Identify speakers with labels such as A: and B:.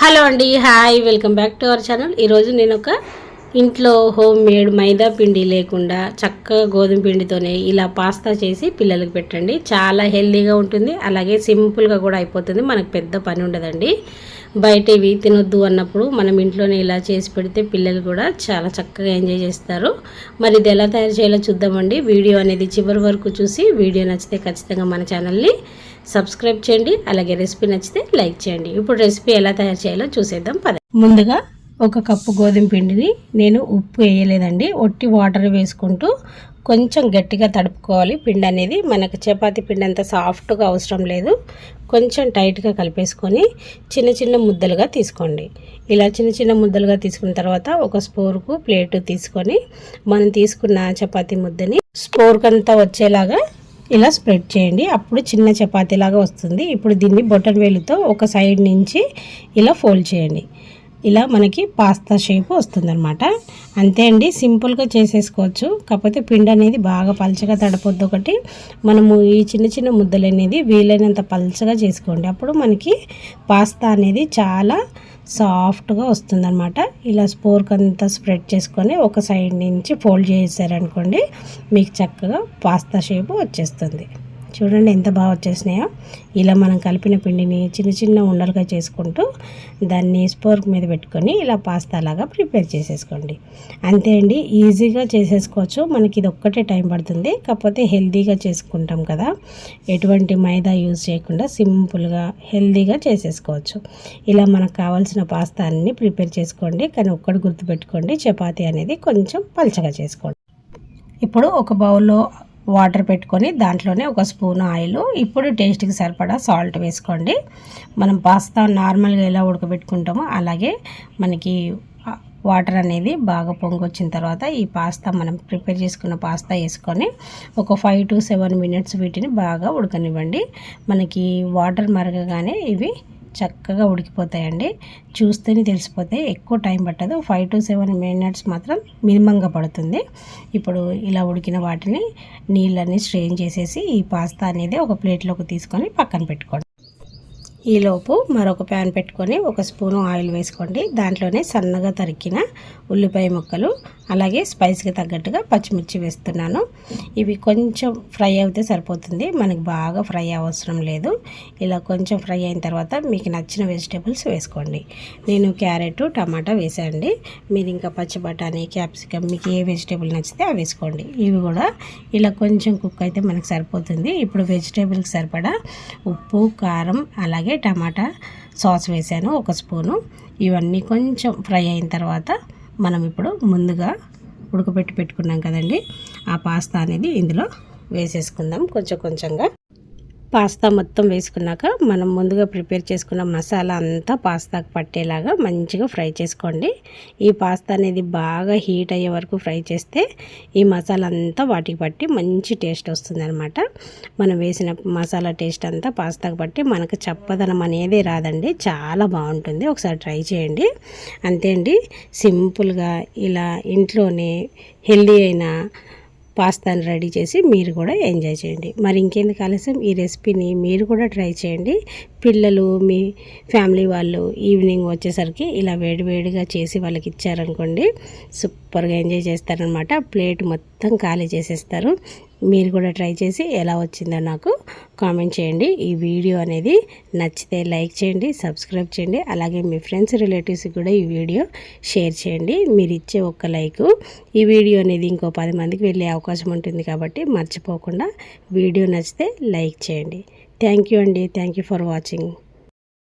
A: Hello అండి hi welcome back to our channel. ఈరోజు నేను ఒక ఇంట్లో హోమ్ మేడ్ మైదా పిండి లేకుండా చక్కగా గోధుమ పిండితోనే ఇలా పాస్తా చేసి పిల్లలకు పెట్టండి. చాలా హెల్తీగా ఉంటుంది అలాగే సింపుల్గా కూడా అయిపోతుంది మనకు పెద్ద పని ఉండదండి. బయట ఇవి తినొద్దు అన్నప్పుడు మనం ఇంట్లోనే ఇలా చేసి పెడితే పిల్లలు కూడా చాలా చక్కగా ఎంజాయ్ చేస్తారు. మరి ఇది ఎలా తయారు చేయాలో చూద్దామండి. వీడియో అనేది చివరి వరకు చూసి వీడియో నచ్చితే ఖచ్చితంగా మన ఛానల్ని సబ్స్క్రైబ్ చేయండి. అలాగే రెసిపీ నచ్చితే లైక్ చేయండి. ఇప్పుడు రెసిపీ ఎలా తయారు చేయాలో చూసేద్దాం. పద. ముందుగా ఒక కప్పు గోధుమ పిండిని నేను ఉప్పు వేయలేదండి. ఒట్టి వాటర్ వేసుకుంటూ కొంచెం గట్టిగా తడుపుకోవాలి. పిండి అనేది మనకు చపాతీ పిండి అంత సాఫ్ట్గా అవసరం లేదు. కొంచెం టైట్గా కలిపేసుకొని చిన్న చిన్న ముద్దలుగా తీసుకోండి. ఇలా చిన్న చిన్న ముద్దలుగా తీసుకున్న తర్వాత ఒక స్పోర్కు ప్లేటు తీసుకొని మనం తీసుకున్న చపాతీ ముద్దని స్పోర్కంతా వచ్చేలాగా ఇలా స్ప్రెడ్ చేయండి. అప్పుడు చిన్న చపాతీలాగా వస్తుంది. ఇప్పుడు దీన్ని బొటన్ వేలుతో ఒక సైడ్ నుంచి ఇలా ఫోల్డ్ చేయండి. ఇలా మనకి పాస్తా షేప్ వస్తుందన్నమాట. అంతే అండి సింపుల్గా చేసేసుకోవచ్చు. కాకపోతే పిండి అనేది బాగా పలచగా తడపొద్దు ఒకటి. మనము ఈ చిన్న చిన్న ముద్దలు అనేది వీలైనంత పలచగా చేసుకోండి. అప్పుడు మనకి పాస్తా అనేది చాలా సాఫ్ట్గా వస్తుందన్నమాట. ఇలా స్పోర్క్ అంతా స్ప్రెడ్ చేసుకొని ఒక సైడ్ నుంచి ఫోల్డ్ చేసారనుకోండి మీకు చక్కగా పాస్తా షేప్ వచ్చేస్తుంది. చూడండి ఎంత బాగా వచ్చేసినాయో. ఇలా మనం కలిపిన పిండిని చిన్న చిన్న ఉండలుగా చేసుకుంటూ దాన్ని స్పోర్క్ మీద పెట్టుకొని ఇలా పాస్తా లాగా ప్రిపేర్ చేసేసుకోండి. అంతే అండి ఈజీగా చేసేసుకోవచ్చు. మనకి ఇది ఒక్కటే టైం పడుతుంది. కాకపోతే హెల్తీగా చేసుకుంటాం కదా. ఎటువంటి మైదా యూజ్ చేయకుండా సింపుల్గా హెల్తీగా చేసేసుకోవచ్చు. ఇలా మనకు కావాల్సిన పాస్తా అన్ని ప్రిపేర్ చేసుకోండి. కానీ ఒక్కటి గుర్తుపెట్టుకోండి చపాతీ అనేది కొంచెం పలచగా చేసుకోండి. ఇప్పుడు ఒక బౌల్లో వాటర్ పెట్టుకొని దాంట్లోనే ఒక స్పూన్ ఆయిల్. ఇప్పుడు టేస్ట్కి సరిపడా సాల్ట్ వేసుకోండి. మనం పాస్తా నార్మల్గా ఎలా ఉడకబెట్టుకుంటామో అలాగే మనకి వాటర్ అనేది బాగా పొంగొచ్చిన తర్వాత ఈ పాస్తా మనం ప్రిపేర్ చేసుకున్న పాస్తా వేసుకొని ఒక ఫైవ్ టు సెవెన్ మినిట్స్ వీటిని బాగా ఉడకనివ్వండి. మనకి వాటర్ మరగగానే ఇవి చక్కగా ఉడికిపోతాయండి. చూస్తేనే తెలిసిపోతే ఎక్కువ టైం పట్టదు. ఫైవ్ టు సెవెన్ మినిట్స్ మాత్రం మినిమంగా పడుతుంది. ఇప్పుడు ఇలా ఉడికిన వాటిని నీళ్ళని స్ట్రెయిన్ చేసేసి ఈ పాస్తా అనేది ఒక ప్లేట్లోకి తీసుకొని పక్కన పెట్టుకోండి. ఈలోపు మరొక ప్యాన్ పెట్టుకొని ఒక స్పూను ఆయిల్ వేసుకోండి. దాంట్లోనే సన్నగా తరికిన ఉల్లిపాయ ముక్కలు అలాగే స్పైస్కి తగ్గట్టుగా పచ్చిమిర్చి వేస్తున్నాను. ఇవి కొంచెం ఫ్రై అయితే సరిపోతుంది. మనకి బాగా ఫ్రై అవసరం లేదు. ఇలా కొంచెం ఫ్రై అయిన తర్వాత మీకు నచ్చిన వెజిటేబుల్స్ వేసుకోండి. నేను క్యారెట్ టమాటా వేసాండి మీరు ఇంకా పచ్చి బఠానీ క్యాప్సికమ్ మీకు ఏ వెజిటేబుల్ నచ్చితే అవి వేసుకోండి. ఇవి కూడా ఇలా కొంచెం కుక్ అయితే మనకు సరిపోతుంది. ఇప్పుడు వెజిటేబుల్కి సరిపడా ఉప్పు కారం అలాగే టమాటా సాస్ వేసాను ఒక స్పూను. ఇవన్నీ కొంచెం ఫ్రై అయిన తర్వాత మనం ఇప్పుడు ముందుగా ఉడకబెట్టి పెట్టుకున్నాం కదండి. ఆ పాస్తా అనేది ఇందులో వేసేసుకుందాం. కొంచెం కొంచెంగా పాస్తా మొత్తం వేసుకున్నాక మనం ముందుగా ప్రిపేర్ చేసుకున్న మసాలా అంతా పాస్తాకు పట్టేలాగా మంచిగా ఫ్రై చేసుకోండి. ఈ పాస్తా అనేది బాగా హీట్ అయ్యే వరకు ఫ్రై చేస్తే ఈ మసాలా అంతా వాటికి పట్టి మంచి టేస్ట్ వస్తుందనమాట మనం వేసిన మసాలా టేస్ట్ అంతా పాస్తాకు పట్టి మనకు చప్పదనం అనేది రాదండి. చాలా బాగుంటుంది. ఒకసారి ట్రై చేయండి. అంతే అండి. సింపుల్గా ఇలా ఇంట్లోనే హెల్దీ అయిన పాస్తాను రెడీ చేసి మీరు కూడా ఎంజాయ్ చేయండి. మరి ఇంకెందుకు ఆలస్యం? ఈ రెసిపీని మీరు కూడా ట్రై చేయండి. పిల్లలు మీ ఫ్యామిలీ వాళ్ళు ఈవినింగ్ వచ్చేసరికి ఇలా వేడివేడిగా చేసి వాళ్ళకి ఇచ్చారనుకోండి సూపర్గా ఎంజాయ్ చేస్తారనమాట. ప్లేట్ మొత్తం ఖాళీ చేసేస్తారు. మీరు కూడా ట్రై చేసి ఎలా వచ్చిందో నాకు కామెంట్ చేయండి. ఈ వీడియో అనేది నచ్చితే లైక్ చేయండి సబ్స్క్రైబ్ చేయండి అలాగే మీ ఫ్రెండ్స్ రిలేటివ్స్కి కూడా ఈ వీడియో షేర్ చేయండి. మీరు ఇచ్చే ఒక్క లైక్ ఈ వీడియో అనేది ఇంకో పది మందికి వెళ్ళే అవకాశం ఉంటుంది కాబట్టి మర్చిపోకుండా వీడియో నచ్చితే లైక్ చేయండి. థ్యాంక్ యూ అండి. Thank you for watching.